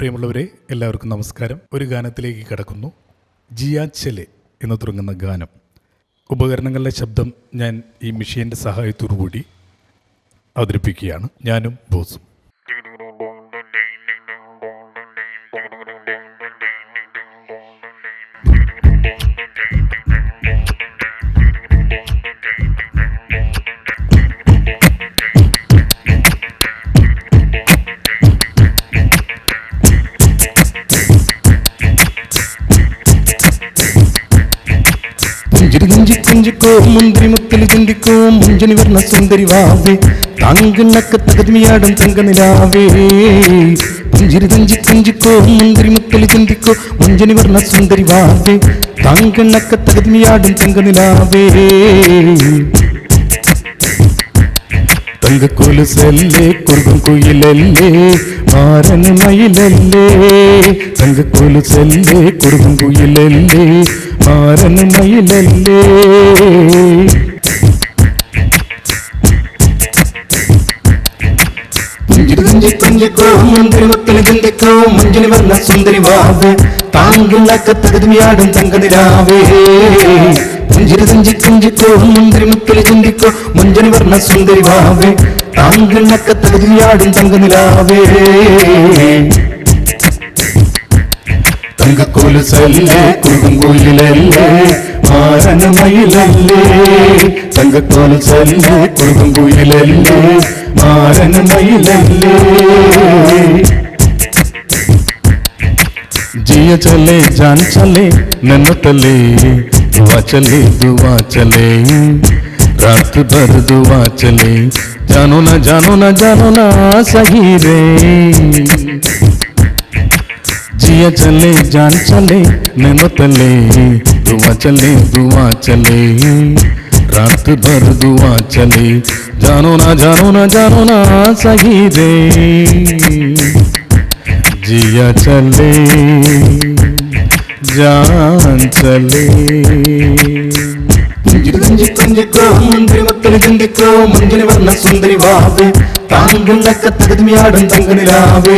പ്രിയമുള്ളവരെ എല്ലാവർക്കും നമസ്കാരം ഒരു ഗാനത്തിലേക്ക് കടക്കുന്നു ചെലെ എന്ന് തുടങ്ങുന്ന ഗാനം ഉപകരണങ്ങളുടെ ശബ്ദം ഞാൻ ഈ മിഷീന്റെ സഹായത്തോടുകൂടി അവതരിപ്പിക്കുകയാണ് ഞാനും ബോസും പുഞ്ചിരി കുഞ്ചി കുഞ്ചിക്കോ മുന്തിരി മുത്തിൽ ചുണ്ടിക്കോ മുഞ്ചനി വർണ്ണ സുന്ദരി വാവേ താങ്കിണ്ണക്ക് തകതിമിയാടും തങ്കനിലാവേ പുഞ്ചിരി കുഞ്ചി കുഞ്ചിക്കോ മുന്തിരി മുത്തിൽ ചുണ്ടിക്കോ മുഞ്ചനി വർണ്ണ സുന്ദരി വാവേ താങ്കിണ്ണക്ക് തകതിമിയാടും തങ്കനിലാവേ തങ്കക്കൊലുസല്ലേ കുറുകും കുയിലല്ലേ മാരൻ മയിലല്ലേ തങ്കക്കൊലുസല്ലേ കുറുകും കുയിലല്ലേ മാരൻ മയിലല്ലേ കാരണമയിലല്ലേ മഞ്ജുനി വന്ന സുന്ദരി വാവ്. താങ്കളിലൊക്കെ തകതിയാടും തങ്കതിരാവേ മഞ്ജുരി സഞ്ചി ചിഞ്ചിക്കോ മന്ത്രി മുക്കിളി ചിന്തിക്കോ മഞ്ജുനി വർണ സുന്ദരി വാവേ. താങ്കളിലൊക്കെ തകതിയാടും തങ്കനിലാവേ. തങ്ക കൊലുസല്ലേ കുടുംബൂലിലല്ലേ മാരണമയിലല്ലേ തങ്ക കൊലുസല്ലേ കുടുംബൂലിലല്ലേ മാരണമയിലല്ലേ ಜಿಯ ಚಲೆ ಜಾನ್ ಚಲೆ ನನ್ನ ತಲೆ ವಾಚಲೆದು ವಾಚಲೆ ರಾತ್ರಿ ಬರೆದು ವಾಚಲೆ ಜಾನೋನ ಜಾನೋನ ಜಾನೋನ ಸಹಿ ರೇ जानो ना सही रे जिया चले जान चले नैनो तले दुआ चले दुआ चले रात भर दुआ चले जानो ना जानो ना जानो ना सही रे जिया चले जान चले പുഞ്ചിരി കുഞ്ചി കുഞ്ചിക്കോ മുന്തിരി മുത്തല് ചിന്തിക്കോ മുഞ്ചിനി വർണ്ണ സുന്ദരി വാവേ താങ്കളൊക്കെ തകതിമിയാടും തങ്കനിലാവേ